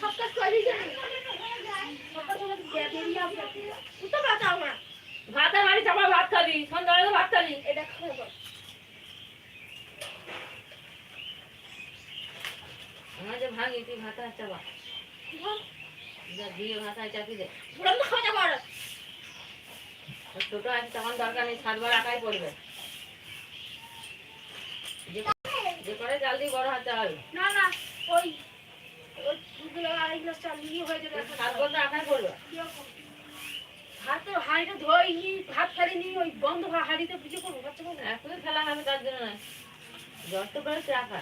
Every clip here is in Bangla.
সবটা করে যাই সবটা তোমার ভাত খাবি সন্ধ্যাবেলা তো ভাত এটা খাব আমার যে ভাঙি তুই ভাতা চাপি ছোট আছে তখন দরকার নেই সাতবার একাই পড়বে। যে যে করে জলদি বড় হাতে হবে। না না ওই হাতে হাঁড়িটা ধোয়নি ভাত ফেলিনি বন্ধ হাঁড়িতে পুজো করব বাচ্চা করব। এখনই হবে তার জন্য নয়। জ্বর তো করে রাখা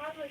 ভাত হয়ে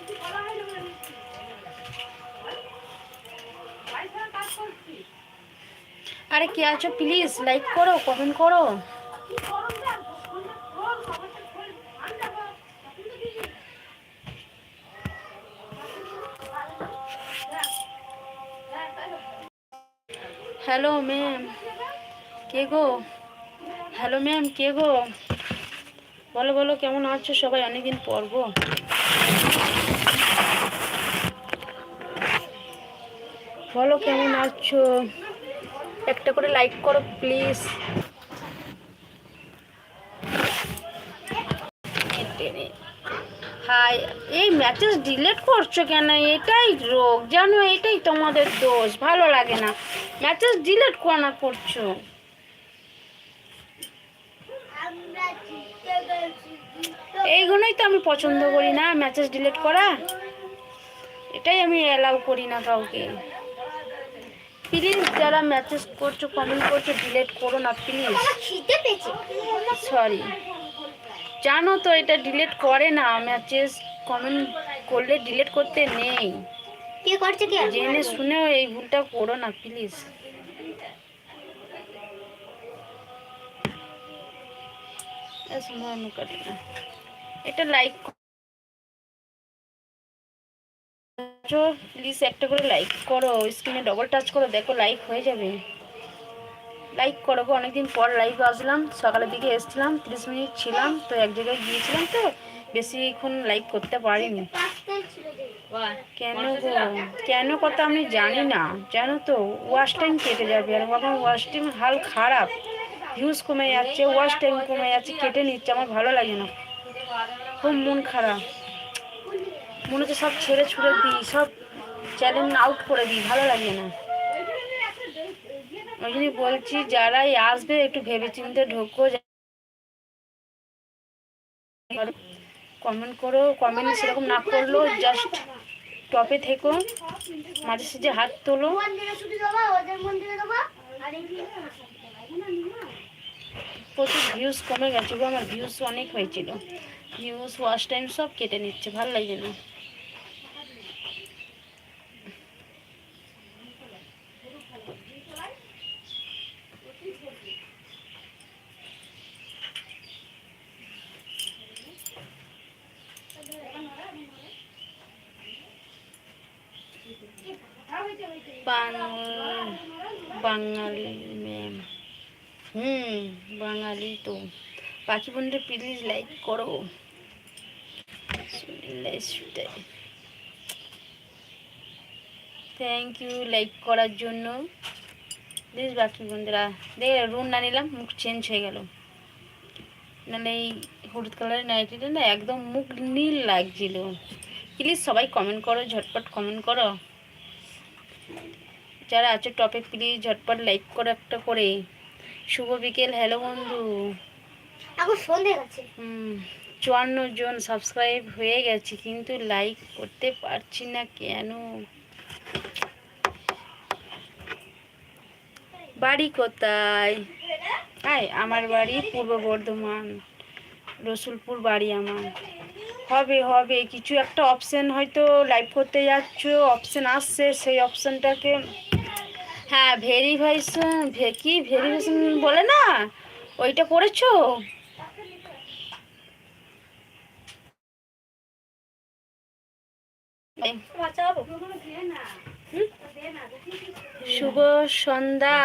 আরে কে আছো? প্লিজ লাইক করো কমেন্ট করো। হ্যালো ম্যাম কে গো? হ্যালো ম্যাম কে গো? বলো বলো, কেমন আছো সবাই? অনেকদিন পর গো। বলো, কেমন আছো? একটা করে লাইক করো প্লিজ হাই, এই ম্যাচেস ডিলিট করছ কেন? এটাই রোগ, জানো, এটাই তোমাদের দোষ, ভালো লাগে না। ম্যাচেস ডিলিট কেন করছ। এইগুলোই তো আমি পছন্দ করি না ম্যাচেস ডিলিট করা। এটাই আমি অ্যালাউ করি না কাউকে। প্লিজ যারা ম্যাচেস করছ কমেন্ট করছ ডিলিট করো না প্লিজ সরি জানো তো এটা ডিলিট করে না ম্যাচেস কমেন্ট করলে ডিলিট করতে নেই। কে করছে কে? জেনে শুনেও এই ভুলটা করো না প্লিজ এটা লাইক প্লিজ একটা করে লাইক করো স্ক্রিনে ডবল টাচ করো, দেখো লাইক হয়ে যাবে। লাইক করো গো, অনেকদিন পর লাইভ আসলাম, সকালের দিকে এসছিলাম, তিরিশ মিনিট ছিলাম, তো এক জায়গায় গিয়েছিলাম তো বেশিক্ষণ লাইক করতে পারিনি। কেন গো? কেন কথা আমি জানি না, জানো তো ওয়াশ টাইম কেটে যাবে, আর এখন ওয়াশ টাইম হাল খারাপ। ভিউজ কমে যাচ্ছে ওয়াশ টাইম কমে যাচ্ছে, কেটে নিচ্ছে, আমার ভালো লাগে না। খুব মন খারাপ। মনে হচ্ছে সব ছেড়ে ছুড়ে দিই, সব চ্যালেঞ্জ আউট করে দিই, ভালো লাগে না। ওই জন্য বলছি, যারাই আসবে, একটু ভেবে চিন্তে ঢোকো কমেন্ট করো কমেন্ট সেরকম না করলেও জাস্ট টপে থেকো, মাঝে সাঝে হাত তোলো। প্রচুর ভিউজ কমে গেছে আমার ভিউজ অনেক হয়েছিল। ভিউজ ওয়াশ টাইম সব কেটে নিচ্ছে, ভালো লাগে না। বাঙালি ম্যাম হুম বাঙালি তো পাখি বন্ধু প্লিজ লাইক করো থ্যাংক ইউ লাইক করার জন্য প্লিজ বাকি বন্ধুরা দেখ রুম না নিলাম মুখ চেঞ্জ হয়ে গেল নাহলে এই হলুদ কালারের নাইটিটা না একদম মুখ নীল লাগছিল প্লিজ সবাই কমেন্ট করো ঝটপট কমেন্ট করো যারা আছে টপে প্লিজ ঝটপট লাইক করো একটা করে। শুভ বিকেল হ্যালো বন্ধু। এখন সন্ধে গেছে। হুম চুয়ান্ন জন সাবস্ক্রাইব হয়ে গেছে কিন্তু লাইক করতে পারছি না কেন? বাড়ি কোথায়? হ্যাঁ আমার বাড়ি পূর্ব বর্ধমান রসুলপুর বাড়ি আমার। হবে হবে কিছু একটা অপশন হয়তো লাইভ করতে যাচ্ছ অপশন আসছে সেই অপশনটাকে হ্যাঁ ভেরিফাইশন কি ভেরিফিকেশন বলে না? ওইটা করেছ? শুভ সন্ধ্যা।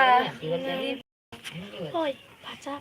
বাঁচা।